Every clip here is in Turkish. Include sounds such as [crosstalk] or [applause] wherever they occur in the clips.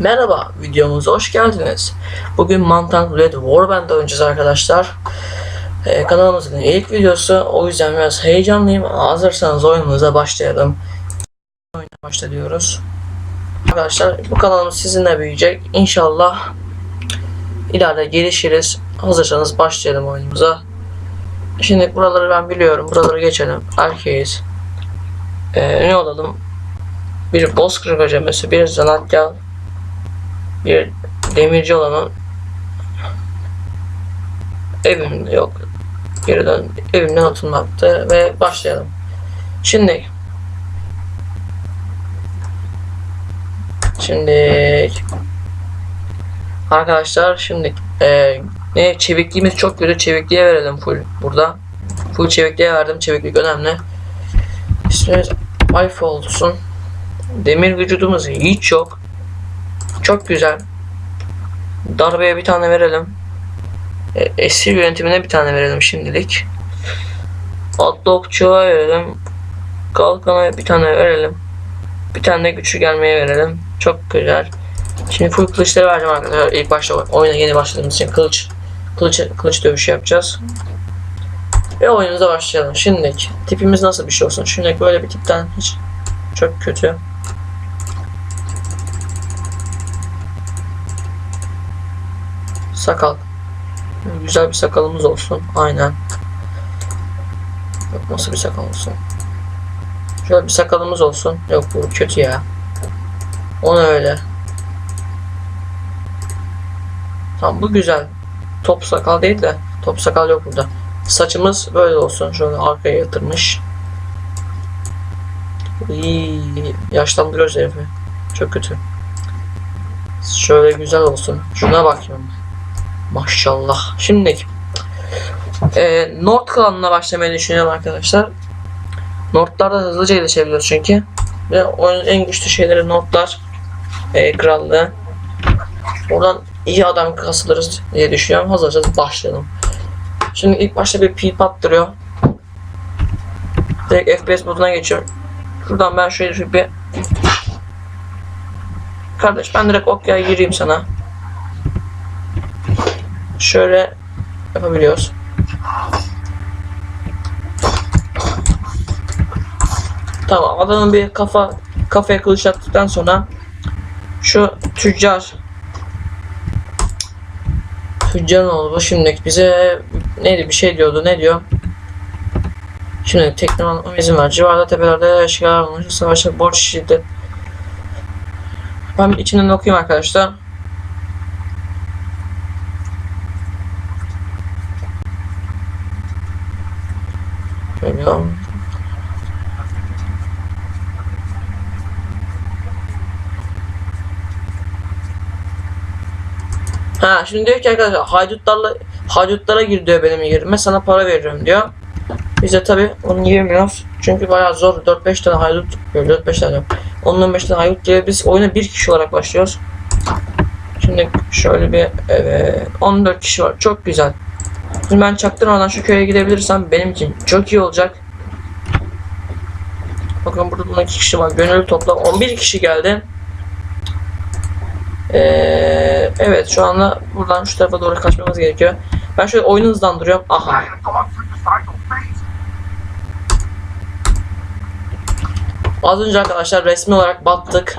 Merhaba, videomuza hoş geldiniz. Bugün Mantan Red Warband oynayacağız arkadaşlar. Ee, kanalımızın ilk videosu, o yüzden biraz heyecanlıyım. Hazırsanız oyunumuza başlayalım. Oyuna başla diyoruz. Arkadaşlar bu kanalımız sizinle büyüyecek. İnşallah ileride gelişiriz. Hazırsanız başlayalım oyunumuza. Şimdi buraları ben biliyorum. Buraları geçelim. Erkeğiz. Ee, ne olalım? Bir bozkır acemesi, bir zanaatkar, bir demirci olanın evimde yok. Geri dön evimden atılmaktı ve başlayalım. Şimdi Şimdi Arkadaşlar şimdi e, ne çevikliğimiz çok kötü çevikliğe verelim full burada. Full çevikliğe verdim. Çeviklik önemli. İsmimiz Alfa olsun. Demir vücudumuz hiç yok. Çok güzel. Darbeye bir tane verelim. E, esir yönetimine bir tane verelim şimdilik. Atlı okçuğa verelim. Kalkana bir tane verelim. Bir tane de güçlü gelmeye verelim. Çok güzel. Şimdi full kılıçları vereceğim arkadaşlar. İlk başta oyuna yeni başladığımız için kılıç kılıç kılıç dövüşü yapacağız. Ve oyunumuza başlayalım. Şimdi tipimiz nasıl bir şey olsun? Şimdi böyle bir tipten hiç çok kötü. Sakal. Güzel bir sakalımız olsun. Aynen. Yok nasıl bir sakal olsun? Şöyle bir sakalımız olsun. Yok bu kötü ya. Onu öyle. Tamam bu güzel. Top sakal değil de top sakal yok burada. Saçımız böyle olsun. Şöyle arkaya yatırmış. İyi. Yaşlandırıyoruz herifi. Çok kötü. Şöyle güzel olsun. Şuna bakıyorum. Maşallah. Şimdi e, North klanına başlamayı düşünüyorum arkadaşlar. North'larda hızlıca gelişebiliyoruz çünkü. Ve oyunun en güçlü şeyleri North'lar e, krallığı. Oradan iyi adam kasılırız diye düşünüyorum. Hazırsanız başlayalım. Şimdi ilk başta bir pip attırıyor. Direkt FPS moduna geçiyorum. Şuradan ben şöyle bir Kardeş ben direkt okya gireyim sana. Şöyle yapabiliyoruz. Tamam adamın bir kafa kafaya kılıç attıktan sonra şu tüccar tüccar ne oldu. Şimdi bize neydi bir şey diyordu. Ne diyor? Şimdi teknoloji izin ver. Civarda tepelerde eşkıyalar olmuş. Savaşa borç şiddet. Ben içinden okuyayım arkadaşlar. Geliyorum. Ha şimdi diyor ki arkadaşlar haydutlarla haydutlara gir diyor benim yerime sana para veriyorum diyor. Biz de tabi onu girmiyoruz. Çünkü bayağı zor 4-5 tane haydut 4-5 tane 10-15 tane haydut diye biz oyuna bir kişi olarak başlıyoruz. Şimdi şöyle bir evet 14 kişi var çok güzel. Şimdi ben çaktırmadan şu köye gidebilirsem benim için çok iyi olacak. Bakın burada 12 kişi var. Gönüllü toplam 11 kişi geldi. Ee, evet şu anda buradan şu tarafa doğru kaçmamız gerekiyor. Ben şöyle oyunu hızlandırıyorum. Aha. Az önce arkadaşlar resmi olarak battık.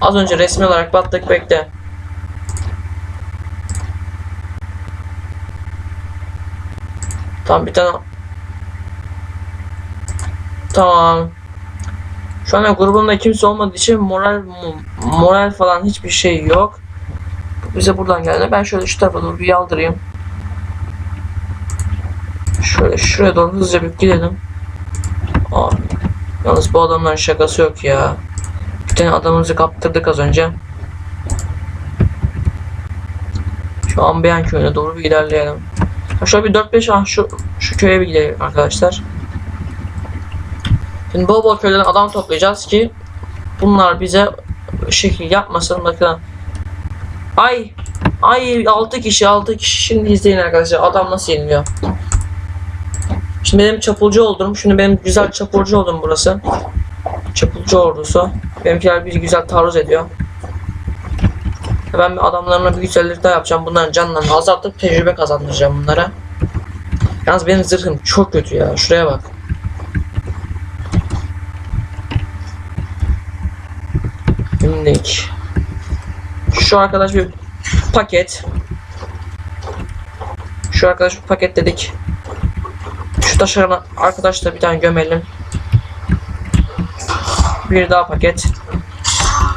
Az önce resmi olarak battık. Bekle. Tamam bir tane. Tamam. Şu anda grubumda kimse olmadığı için moral moral falan hiçbir şey yok. Bize buradan geldi. Ben şöyle şu tarafa doğru bir yaldırayım. Şöyle şuraya doğru hızlıca bir gidelim. Aa, yalnız bu adamların şakası yok ya. Bir tane adamımızı kaptırdık az önce. Şu an Beyan köyüne doğru bir ilerleyelim. Ha şöyle bir 4-5 ah şu şu köye bir gidelim arkadaşlar. Şimdi bol bol köyden adam toplayacağız ki bunlar bize şekil yapmasın bakın. Ay Ay 6 kişi 6 kişi şimdi izleyin arkadaşlar adam nasıl yeniliyor. Şimdi benim çapulcu oldum. Şimdi benim güzel çapulcu oldum burası. Çapulcu ordusu. Benimkiler bir güzel taarruz ediyor. Ben adamlarına bir güzellik daha yapacağım. Bunların canlarını azaltıp tecrübe kazandıracağım bunlara. Yalnız benim zırhım çok kötü ya. Şuraya bak. Şimdilik. Şu arkadaş bir paket. Şu arkadaş bir paket dedik. Şu taşıran arkadaş da bir tane gömelim. Bir daha paket.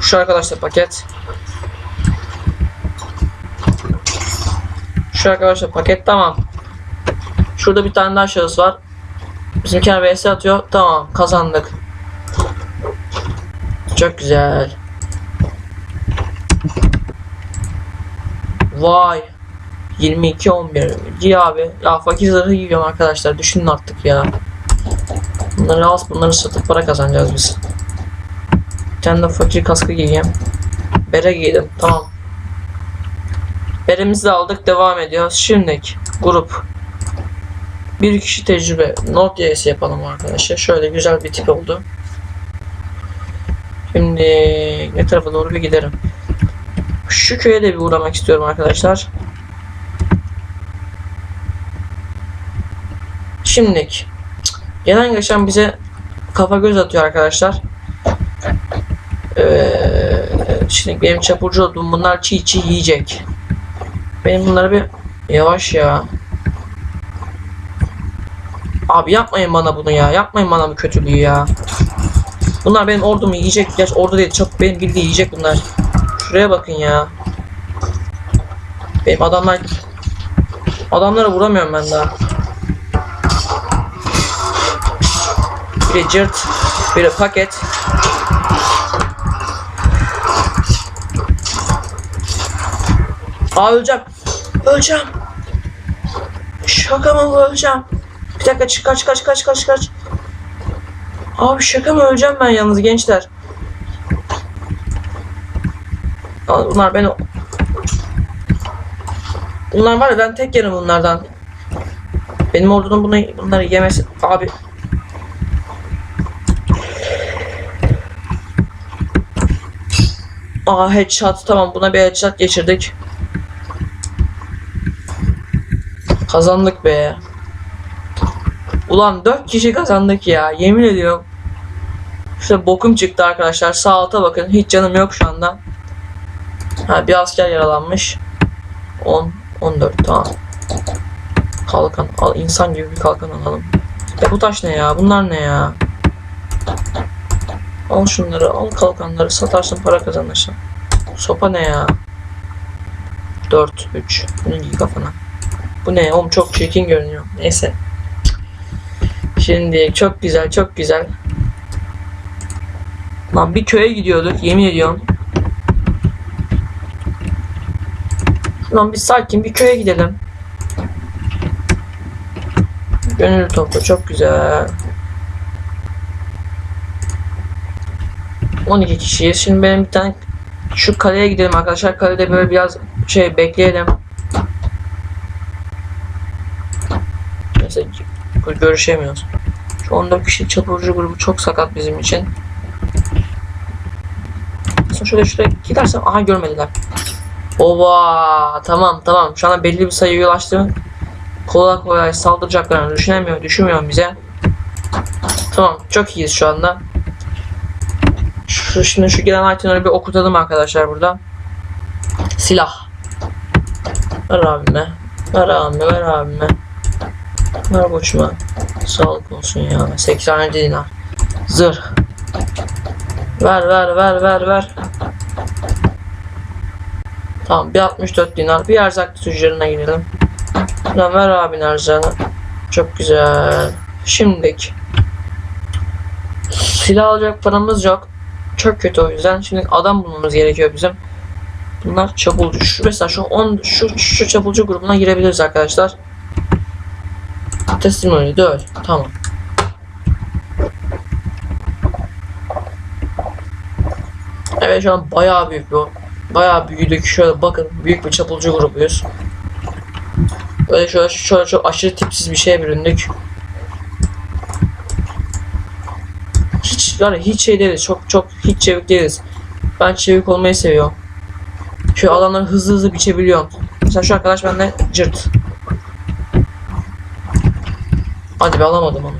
Şu arkadaş da paket. Şu arkadaş da paket tamam. Şurada bir tane daha şahıs var. Bizimkiler vs atıyor. Tamam kazandık. Çok güzel. Vay. 22 11. Giy abi. Ya fakir zırhı giyiyorum arkadaşlar. Düşünün artık ya. Bunları al, bunları satıp para kazanacağız biz. Bir tane de fakir kaskı giyeyim. Bere giydim. Tamam. Beremizi de aldık. Devam ediyoruz. Şimdilik grup. Bir kişi tecrübe. Node.js yapalım arkadaşlar. Şöyle güzel bir tip oldu. Şimdi ne tarafa doğru bir giderim. Şu köye de bir uğramak istiyorum arkadaşlar. Şimdilik gelen geçen bize kafa göz atıyor arkadaşlar. Ee, şimdi benim çapurcu olduğum bunlar çiğ çiğ yiyecek. Benim bunları bir yavaş ya. Abi yapmayın bana bunu ya. Yapmayın bana bu kötülüğü ya. Bunlar benim ordumu yiyecek. Gerçi ordu değil. Çok benim bildiği yiyecek bunlar. Şuraya bakın ya. Benim adamlar adamlara vuramıyorum ben daha. Biri cırt, biri paket. Aa öleceğim. Öleceğim. Şaka mı öleceğim? Bir dakika çık kaç kaç kaç kaç kaç. Abi şaka mı öleceğim ben yalnız gençler. Aa, Bunlar beni Bunlar var ya ben tek yerim bunlardan. Benim ordunun bunu bunları yemesi abi. Aa headshot tamam buna bir headshot geçirdik. Kazandık be. Ulan 4 kişi kazandık ya yemin ediyorum. İşte bokum çıktı arkadaşlar sağ alta bakın hiç canım yok şu anda. Ha bir asker yaralanmış. 10 14 tamam. Kalkan al insan gibi bir kalkan alalım. Ya bu taş ne ya? Bunlar ne ya? Al şunları, al kalkanları, satarsın para kazanırsın. Sopa ne ya? 4 3. Bunu giy kafana. Bu ne? Oğlum çok çirkin görünüyor. Neyse. Şimdi çok güzel, çok güzel. Lan bir köye gidiyorduk, yemin ediyorum. Lan bir sakin bir köye gidelim. Gönül toplu çok güzel. 12 kişiyiz. Şimdi benim bir tane şu kaleye gidelim arkadaşlar. Kalede böyle biraz şey bekleyelim. Neyse görüşemiyoruz. Şu 14 kişi çapulcu grubu çok sakat bizim için. Sonra şöyle şuraya gidersem aha görmediler. Ova tamam tamam şu anda belli bir sayıya ulaştım. Kolay kolay saldıracaklarını düşünemiyorum, düşünmüyorum bize. Tamam çok iyiyiz şu anda. Şu, şimdi şu gelen itemleri bir okutalım arkadaşlar burada. Silah. Ver abime. Ver abime, ver abime. Ver boşuma. Sağlık olsun ya. 80 dinar. Zırh. Ver ver ver ver ver. Tamam bir 64 dinar. Bir erzak tüccarına gidelim. Lan ver abin erzağını. Çok güzel. Şimdilik. Silah alacak paramız yok. Çok kötü o yüzden. Şimdi adam bulmamız gerekiyor bizim. Bunlar çapulcu. Şu, mesela şu 10 şu, şu çapulcu grubuna girebiliriz arkadaşlar. Testimony de öl. Tamam. Evet şu an bayağı büyük bu. Bayağı büyüdük. Şöyle bakın büyük bir çapulcu grubuyuz. Böyle şöyle, şöyle çok aşırı tipsiz bir şeye büründük. Hiç yani hiç şey değiliz. Çok çok hiç çevik değiliz. Ben çevik olmayı seviyorum. Şu alanları hızlı hızlı biçebiliyorum. Mesela şu arkadaş benden cırt. Hadi be alamadım onu.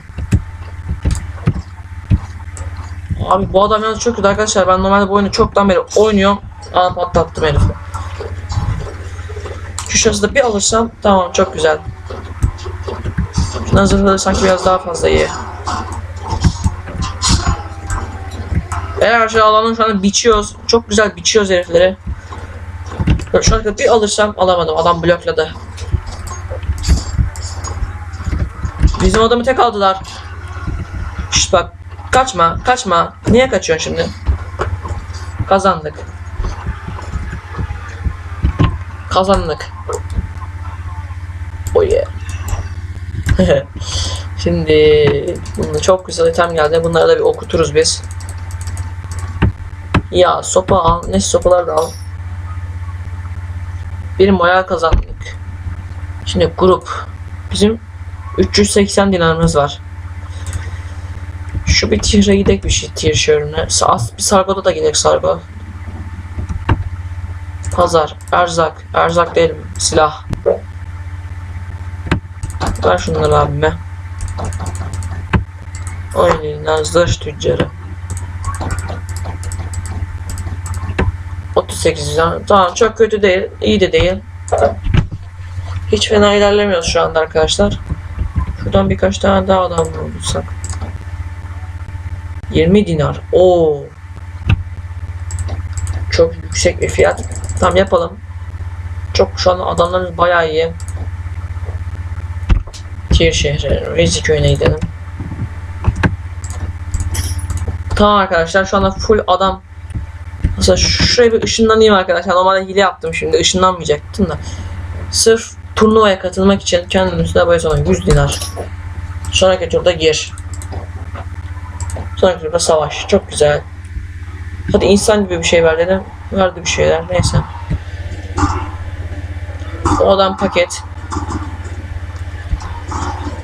Abi bu adam yalnız çok kötü arkadaşlar. Ben normalde bu oyunu çoktan beri oynuyorum. Aa patlattım herifi. Şu şurası bir alırsam tamam çok güzel. Şundan zırhları sanki biraz daha fazla iyi. Eğer şu alanı şu anda biçiyoruz. Çok güzel biçiyoruz herifleri. Şu anda bir alırsam alamadım. Adam blokladı. Bizim adamı tek aldılar. Şşt bak. Kaçma. Kaçma. Niye kaçıyorsun şimdi? Kazandık. Kazandık. Oh yeah. [laughs] Şimdi bunda çok güzel item geldi. Bunları da bir okuturuz biz. Ya sopa al. Ne sopalar da al. Bir moral kazandık. Şimdi grup. Bizim 380 dinarımız var. Şu bir tier'e gidek bir şey tier şörüne. Bir sargoda da gidek sargo. Pazar, erzak, erzak değil silah. Ver şunları abime. Oynayın zırh tüccarı. 38 can. Tamam çok kötü değil. iyi de değil. Hiç fena ilerlemiyoruz şu anda arkadaşlar. Şuradan birkaç tane daha adam bulursak. 20 dinar. Oo. Çok yüksek bir fiyat. Tamam yapalım. Çok şu an adamlarımız bayağı iyi. Tir şehri, Rezi köyüne gidelim. Tamam arkadaşlar şu anda full adam. Mesela şuraya bir ışınlanayım arkadaşlar. Normalde hile yaptım şimdi ışınlanmayacaktım da. Sırf turnuvaya katılmak için kendim üstüne böyle sonra 100 dinar. Sonraki turda gir. Sonraki turda savaş. Çok güzel. Hadi insan gibi bir şey ver dedim. Verdi bir şeyler. Neyse. O adam paket.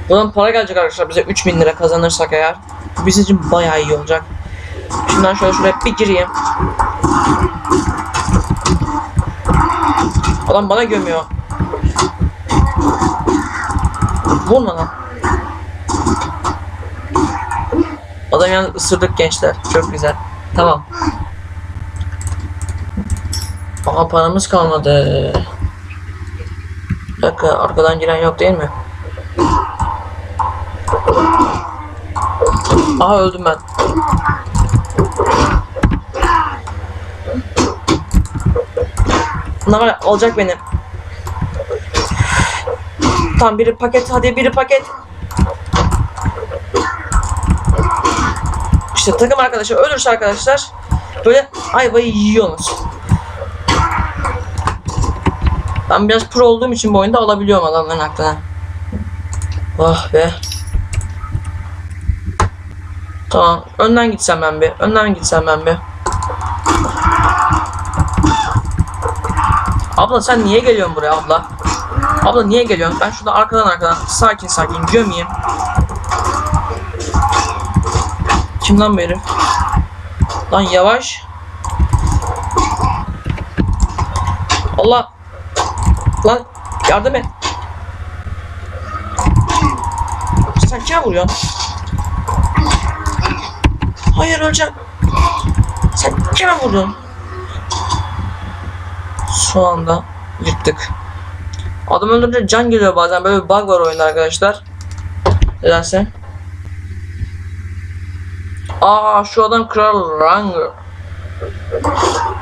Buradan para gelecek arkadaşlar bize 3000 lira kazanırsak eğer. Bu bizim için bayağı iyi olacak. Şundan şöyle şuraya bir gireyim. Adam bana gömüyor. Vurma lan. Adam yalnız ısırdık gençler. Çok güzel. Tamam. Aha paramız kalmadı. Bir dakika arkadan giren yok değil mi? Aha öldüm ben. Bunlar alacak beni. Tam biri paket hadi biri paket. İşte takım arkadaşı ölürse arkadaşlar böyle ayvayı yiyorsunuz. Ben biraz pro olduğum için bu oyunda alabiliyorum adamların aklına. Oh be. Tamam. Önden gitsem ben bir. Önden gitsem ben bir. Abla sen niye geliyorsun buraya abla? Abla niye geliyorsun? Ben şurada arkadan arkadan sakin sakin gömeyim. Kim lan bu herif? Lan yavaş. Allah. Lan yardım et. Sen kime vuruyorsun? Hayır öleceğim. Sen kime vurdun? Şu anda yırttık. Adam öldürünce can geliyor bazen. Böyle bir bug var oyunda arkadaşlar. Nedense. Aa şu adam Kral Ranger.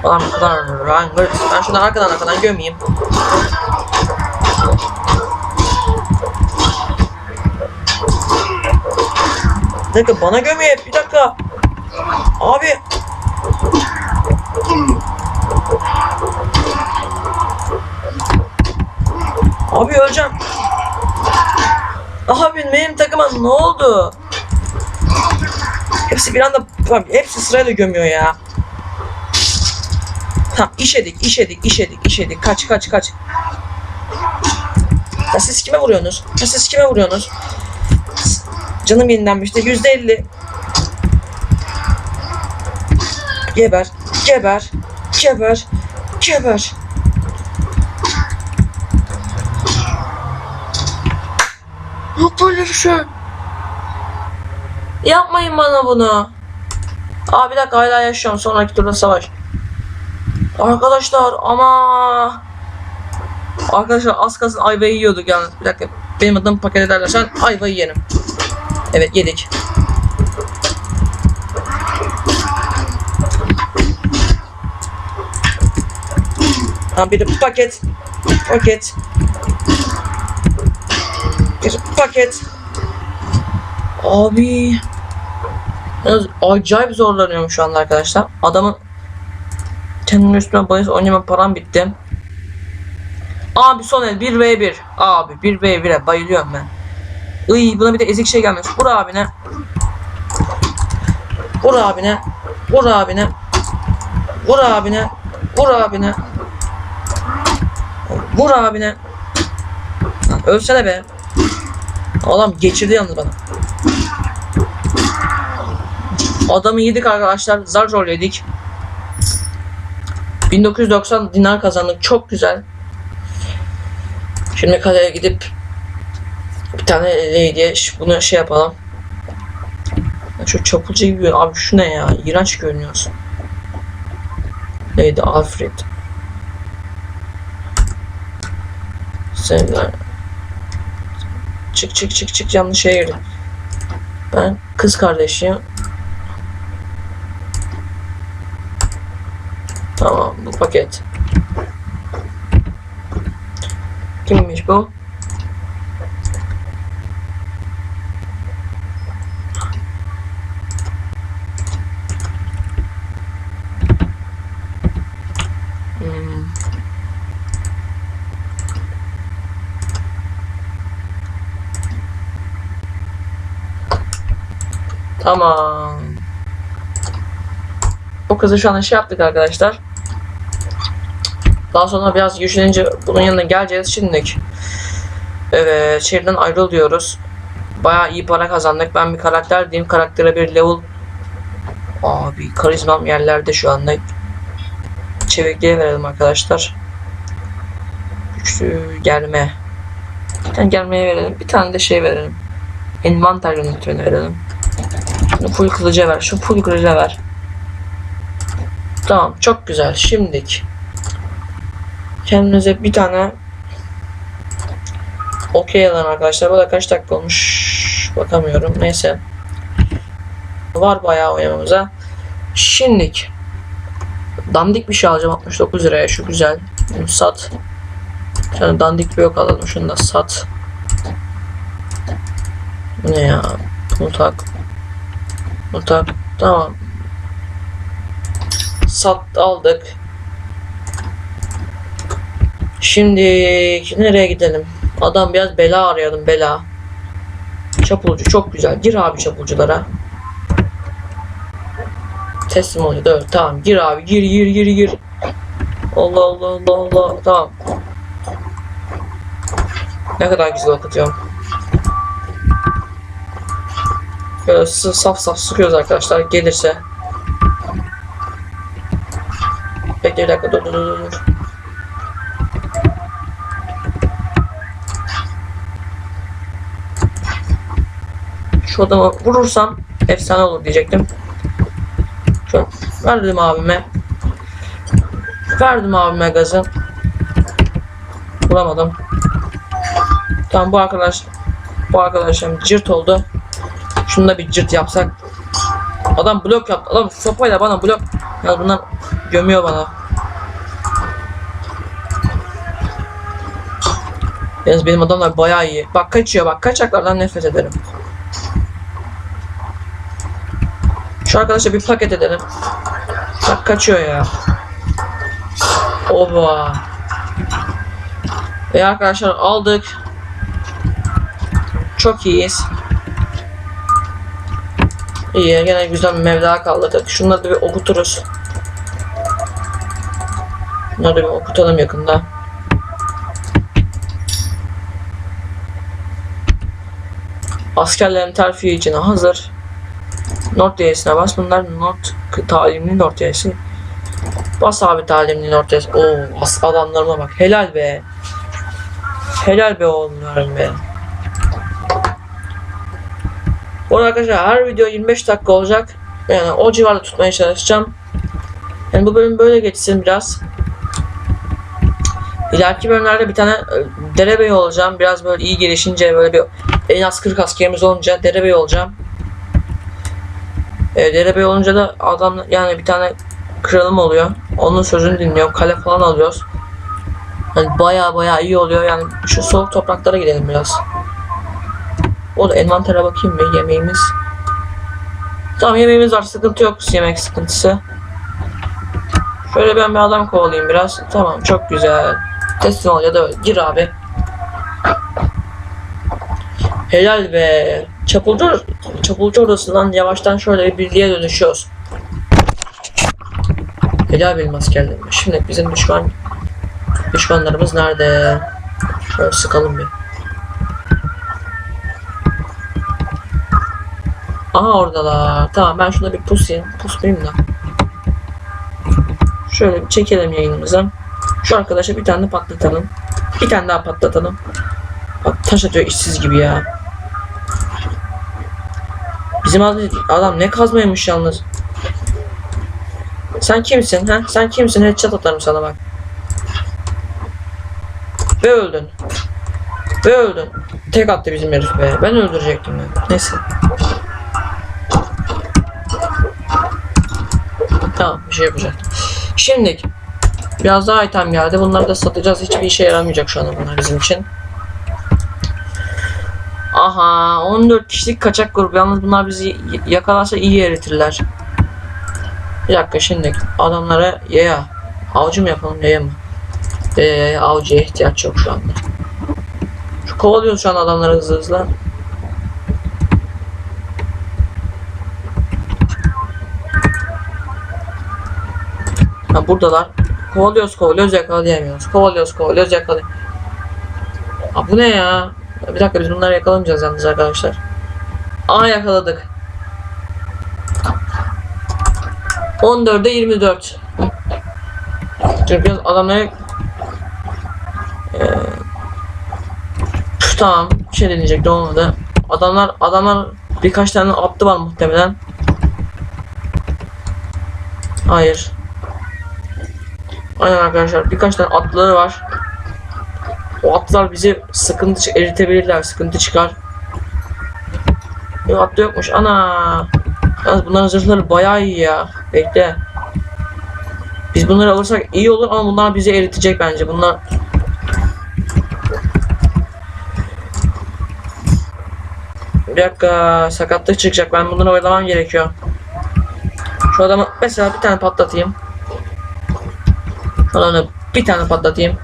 Adam Kral Ranger. Ben şuradan arkadan arkadan gömeyim. Bir dakika bana gömüyor. Bir dakika. Abi. Abi öleceğim. Abi benim takıma ne oldu? Hepsi bir anda abi, hepsi sırayla gömüyor ya. Tamam işedik, işedik, işedik, işedik. Kaç, kaç, kaç. Ya siz kime vuruyorsunuz? Ya siz kime vuruyorsunuz? Canım yenilenmişti. Yüzde elli. Geber, geber, geber, geber. Yok böyle bir şey. Yapmayın bana bunu. Aa bir dakika hala yaşıyorum. Sonraki turda savaş. Arkadaşlar ama Arkadaşlar az kalsın ayvayı yiyorduk yalnız. Bir dakika. Benim adım paket ederlersen ayvayı yerim. Evet yedik. Ha bir paket. Paket. Bir paket. Abi. Acayip zorlanıyorum şu anda arkadaşlar. Adamın kendinin üstüne bahis oynama param bitti. Abi son el 1v1. Abi 1v1'e bayılıyorum ben. Iy buna bir de ezik şey gelmiş. Vur abine. Vur abine. Vur abine. Vur abine. Vur abine. Vur abine. Ölsene be. Adam geçirdi yalnız bana. Adamı yedik arkadaşlar. Zar zor yedik. 1990 dinar kazandık. Çok güzel. Şimdi kaleye gidip bir tane ş- bunu şey yapalım. Ya Şu çapulcu gibi abi şu ne ya? İğrenç görünüyorsun. Lady Alfred. Sevgiler. Çık çık çık çık yanlış yere. Ben kız kardeşiyim. Tamam bu paket. Kimmiş bu? Tamam. Bu kızı şu an şey yaptık arkadaşlar. Daha sonra biraz güçlenince bunun yanına geleceğiz şimdilik. Evet şehirden ayrıl diyoruz. Bayağı iyi para kazandık. Ben bir karakter diyeyim. Karaktere bir level. Abi karizmam yerlerde şu anda. Çevikliğe verelim arkadaşlar. Güçlü gelme. Bir tane gelmeye verelim. Bir tane de şey verelim. Envanter yönetmeni verelim. Full kılıca ver. Şu full kılıca ver. Tamam çok güzel. Şimdik. Kendinize bir tane okey alın arkadaşlar. Bu da kaç dakika olmuş bakamıyorum. Neyse. Var bayağı oynamamıza. Şimdilik dandik bir şey alacağım 69 liraya. Şu güzel. Bunu sat. Tane dandik bir yok alalım. Şunu da sat. Bu ne ya? Bunu tak. Tak. Tamam. Sat aldık. Şimdi nereye gidelim? Adam biraz bela arayalım bela. Çapulcu çok güzel. Gir abi çapulculara. Teslim oluyor. Evet, tamam gir abi gir gir gir gir. Allah Allah Allah Allah. Tamam. Ne kadar güzel okutuyorum. Böyle saf saf sıkıyoruz arkadaşlar. Gelirse. Bekle bir dakika dur dur dur. Şu adamı vurursam efsane olur diyecektim. Şu verdim abime. Verdim abime gazı. Vuramadım. Tamam bu arkadaş bu arkadaşım cırt oldu. Şunu da bir cırt yapsak. Adam blok yaptı. Adam sopayla bana blok. Ya bunlar gömüyor bana. Yalnız benim adamlar bayağı iyi. Bak kaçıyor bak kaçaklardan nefret ederim. Şu arkadaşa bir paket edelim. Bak kaçıyor ya. Oba. Ve arkadaşlar aldık. Çok iyiyiz. İyi gene güzel bir mevla kaldırdık. Şunları da bir okuturuz. Bunları bir okutalım yakında. Askerlerin terfi için hazır. Not D'sine bas. Bunlar not talimli not D'si. Bas abi talimli not D'si. Oo adamlarıma bak. Helal be. Helal be oğlum be. Bu arkadaşlar her video 25 dakika olacak. Yani o civarda tutmaya çalışacağım. Yani bu bölüm böyle geçsin biraz. İleriki bölümlerde bir tane e, derebey olacağım. Biraz böyle iyi gelişince böyle bir en az 40 askerimiz olunca derebey olacağım. E, derebey olunca da adam yani bir tane kralım oluyor. Onun sözünü dinliyorum. Kale falan alıyoruz. Yani baya baya iyi oluyor. Yani şu soğuk topraklara gidelim biraz. O da envantere bakayım bir yemeğimiz. Tamam yemeğimiz var sıkıntı yok yemek sıkıntısı. Şöyle ben bir adam kovalayayım biraz. Tamam çok güzel. Teslim ol ya da gir abi. Helal be. Çapulcu, çapulcu odasından yavaştan şöyle bir birliğe dönüşüyoruz. Helal benim askerlerim. Şimdi bizim düşman düşmanlarımız nerede? Şöyle sıkalım bir. Aha oradalar. Tamam ben şuna bir pusayım. Pusmayayım da. Şöyle bir çekelim yayınımıza. Şu arkadaşa bir tane patlatalım. Bir tane daha patlatalım. Bak taş atıyor işsiz gibi ya. Bizim adam ne kazmaymış yalnız. Sen kimsin ha? Sen kimsin? Headshot atarım sana bak. Ve öldün. Ve öldün. Tek attı bizim herif be. Ben öldürecektim ben. Neyse. Tamam bir şey yapacak. Şimdi biraz daha item geldi. Bunları da satacağız. Hiçbir işe yaramayacak şu an bunlar bizim için. Aha 14 kişilik kaçak grubu. Yalnız bunlar bizi yakalarsa iyi eritirler. Bir dakika şimdi adamlara yaya. Avcı mı yapalım yaya mı? Ee, avcıya ihtiyaç yok şu anda. Şu kovalıyoruz şu an adamları hızlı hızlı. Ha buradalar. Kovalıyoruz kovalıyoruz yakalayamıyoruz. Kovalıyoruz kovalıyoruz yakalayamıyoruz. Aa bu ne ya? Bir dakika biz bunları yakalamayacağız yalnız arkadaşlar. Aa yakaladık. 14'e 24. Çünkü biraz adamları Eee, Üf, tamam bir şey deneyecekti olmadı. Adamlar adamlar birkaç tane attı var muhtemelen. Hayır. Aynen arkadaşlar birkaç tane atları var. O atlar bizi sıkıntı eritebilirler, sıkıntı çıkar. Yok atlı yokmuş. Ana. Yalnız bunların zırhları bayağı iyi ya. Bekle. Biz bunları alırsak iyi olur ama bunlar bizi eritecek bence. Bunlar Bir dakika sakatlık çıkacak. Ben bunları oyalamam gerekiyor. Şu adamı mesela bir tane patlatayım. Şu adamı bir tane patlatayım.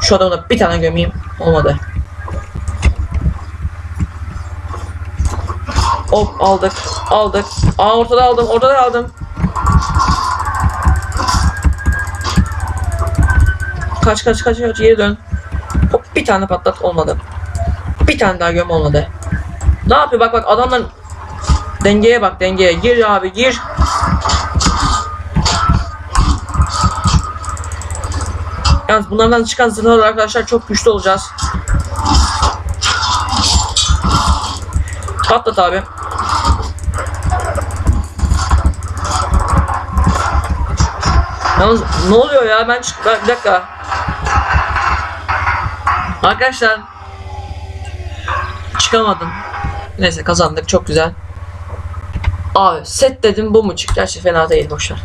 Şu adamı da bir tane gömeyim. Olmadı. Hop aldık. Aldık. Aa ortada aldım. Ortada aldım. Kaç kaç kaç kaç geri dön. Hop bir tane patlat olmadı. Bir tane daha göm olmadı. Ne yapıyor bak bak adamlar dengeye bak dengeye gir abi gir. Yalnız bunlardan çıkan zırhlar arkadaşlar çok güçlü olacağız. Patlat abi. Yalnız ne oluyor ya ben çık bir dakika. Arkadaşlar çıkamadım. Neyse kazandık çok güzel. Abi set dedim bu mu çık? Gerçi fena değil boşver.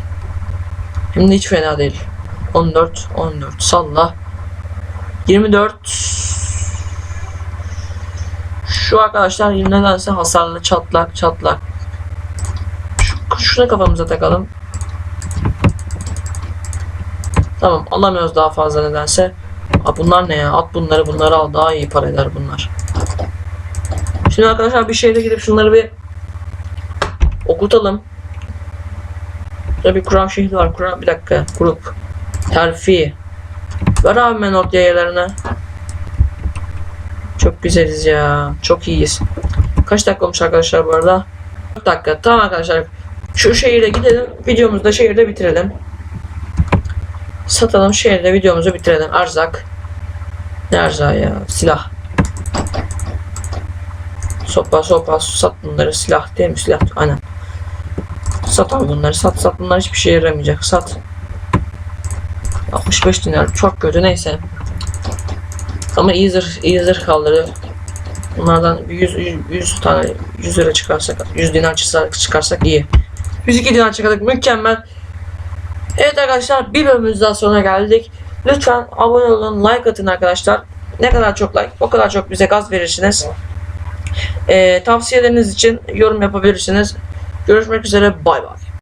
De hiç fena değil. 14 14 salla. 24 Şu arkadaşlar nedense hasarlı çatlak çatlak. Şu, şuna kafamıza takalım. Tamam alamıyoruz daha fazla nedense. Aa, bunlar ne ya? At bunları bunları al daha iyi para eder bunlar. Şimdi arkadaşlar bir şehre gidip şunları bir okutalım. Burada bir Kur'an şehri var. Kur'an bir dakika. Grup. Terfi. Ver abi menot yayalarını. Çok güzeliz ya. Çok iyiyiz. Kaç dakika olmuş arkadaşlar bu arada? 4 dakika. Tamam arkadaşlar. Şu şehirde gidelim. Videomuzu da şehirde bitirelim. Satalım şehirde videomuzu bitirelim. Arzak. Ne arzağı ya? Silah. Sopa sopa sat bunları silah değil mi silah aynen Sat bunları sat sat bunlar hiçbir şeye yaramayacak sat 65 dinar. Çok kötü neyse. Ama iyi zırh, iyi kaldırdı. Bunlardan bir 100, 100, 100 tane 100 lira çıkarsak 100 dinar çıkarsak iyi. 102 dinar çıkardık mükemmel. Evet arkadaşlar bir bölümümüz daha sonuna geldik. Lütfen abone olun like atın arkadaşlar. Ne kadar çok like o kadar çok bize gaz verirsiniz. Ee, tavsiyeleriniz için yorum yapabilirsiniz. Görüşmek üzere. Bay bay.